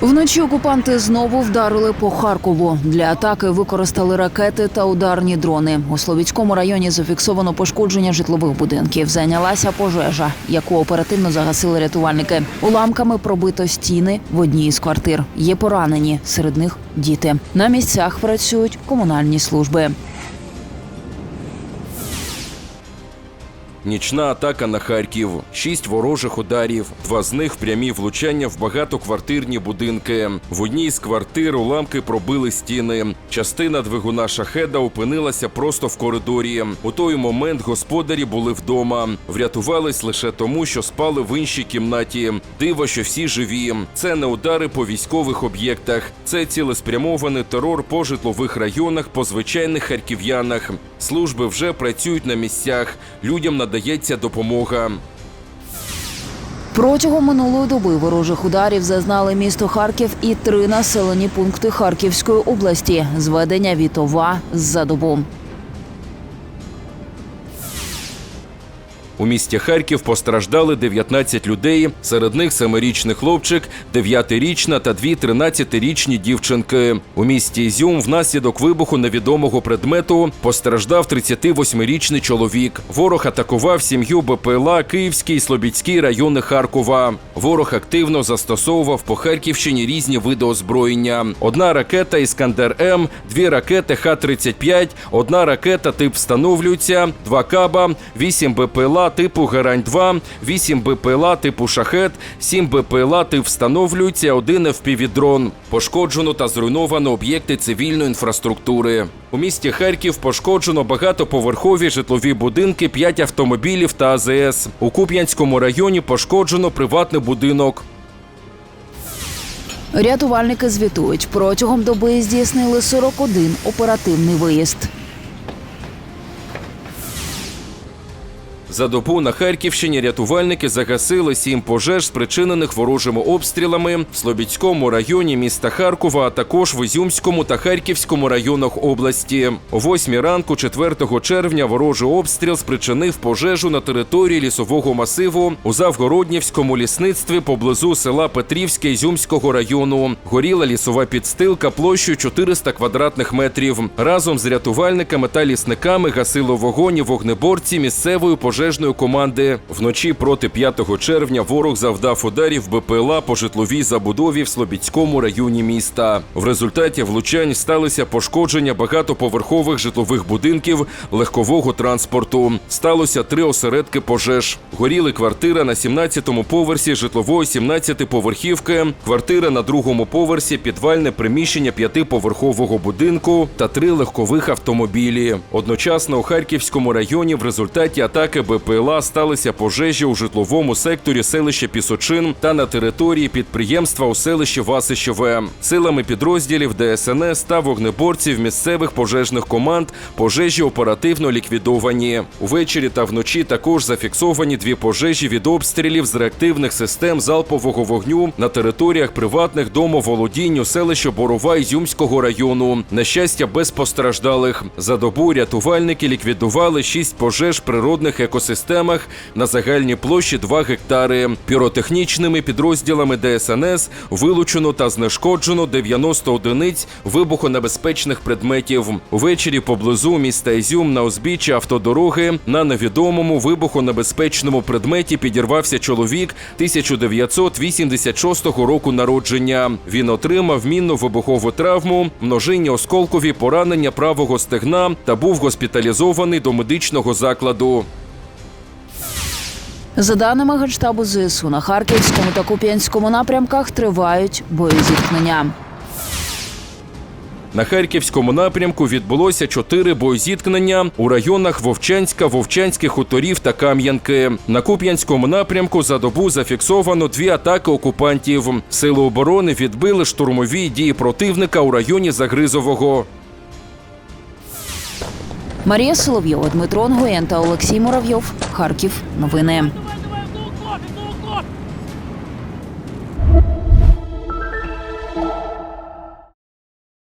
Вночі окупанти знову вдарили по Харкову. Для атаки використали ракети та ударні дрони. У Словіцькому районі зафіксовано пошкодження житлових будинків. Зайнялася пожежа, яку оперативно загасили рятувальники. Уламками пробито стіни в одній із квартир. Є поранені, серед них діти. На місцях працюють комунальні служби. Нічна атака на Харків, шість ворожих ударів, два з них прямі влучання в багатоквартирні будинки. В одній з квартир уламки пробили стіни. Частина двигуна шахеда опинилася просто в коридорі. У той момент господарі були вдома. Врятувались лише тому, що спали в іншій кімнаті. Диво, що всі живі. Це не удари по військових об'єктах, це цілеспрямований терор по житлових районах, по звичайних харків'янах. Служби вже працюють на місцях. Людям надається допомога. Протягом минулої доби ворожих ударів зазнали місто Харків і три населені пункти Харківської області. Зведення Вітова за добу. У місті Харків постраждали 19 людей, серед них семирічний хлопчик, 9-річна та дві 13-річні дівчинки. У місті Ізюм внаслідок вибуху невідомого предмету постраждав 38-річний чоловік. Ворог атакував сім'ю БПЛА Київський і Слобідський райони Харкова. Ворог активно застосовував по Харківщині різні види озброєння. Одна ракета Іскандер М, дві ракети Х-35, одна ракета тип встановлюється, два каба, вісім БПЛА типу Герань-2, 8 БПЛА типу Шахет, 7 БПЛА тип встановлюється, один FPV-дрон. Пошкоджено та зруйновано об'єкти цивільної інфраструктури. У місті Харків пошкоджено багатоповерхові житлові будинки, 5 автомобілів та АЗС. У Куп'янському районі пошкоджено приватний будинок. Рятувальники звітують, протягом доби здійснили 41 оперативний виїзд. За добу на Харківщині рятувальники загасили сім пожеж, спричинених ворожими обстрілами в Слобідському районі міста Харкова, а також в Ізюмському та Харківському районах області. О 8 ранку, 4 червня, ворожий обстріл спричинив пожежу на території лісового масиву у Завгороднівському лісництві поблизу села Петрівське Ізюмського району. Горіла лісова підстилка площею 400 квадратних метрів. Разом з рятувальниками та лісниками гасили вогонь і вогнеборці місцевої пожежної команди. Вночі проти 5 червня ворог завдав ударів БПЛА по житловій забудові в Слобідському районі міста. В результаті влучань сталися пошкодження багатоповерхових житлових будинків легкового транспорту. Сталося три осередки пожеж. Горіли квартира на 17-му поверсі житлової 17-поверхівки, квартира на другому поверсі, підвальне приміщення п'ятиповерхового будинку та три легкових автомобілі. Одночасно у Харківському районі в результаті атаки БПЛА сталися пожежі у житловому секторі селища Пісочин та на території підприємства у селищі Васищеве. Силами підрозділів ДСНС та вогнеборців місцевих пожежних команд пожежі оперативно ліквідовані. Увечері та вночі також зафіксовані дві пожежі від обстрілів з реактивних систем залпового вогню на територіях приватних домоволодінь у селищі Борова Ізюмського району. На щастя, без постраждалих. За добу рятувальники ліквідували шість пожеж природних екосистемах на загальній площі 2 гектари. Піротехнічними підрозділами ДСНС вилучено та знешкоджено 90 одиниць вибухонебезпечних предметів. Увечері поблизу міста Ізюм на узбіччі автодороги на невідомому вибухонебезпечному предметі підірвався чоловік 1986 року народження. Він отримав мінну вибухову травму, множинні осколкові поранення правого стегна та був госпіталізований до медичного закладу. За даними Генштабу ЗСУ, на Харківському та Куп'янському напрямках тривають боєзіткнення. На харківському напрямку відбулося чотири боєзіткнення у районах Вовчанська, Вовчанських хуторів та Кам'янки. На Куп'янському напрямку за добу зафіксовано дві атаки окупантів. Сили оборони відбили штурмові дії противника у районі Загризового. Марія Соловйова, Дмитро Нгоєн та Олексій Муравйов. Харків. Новини.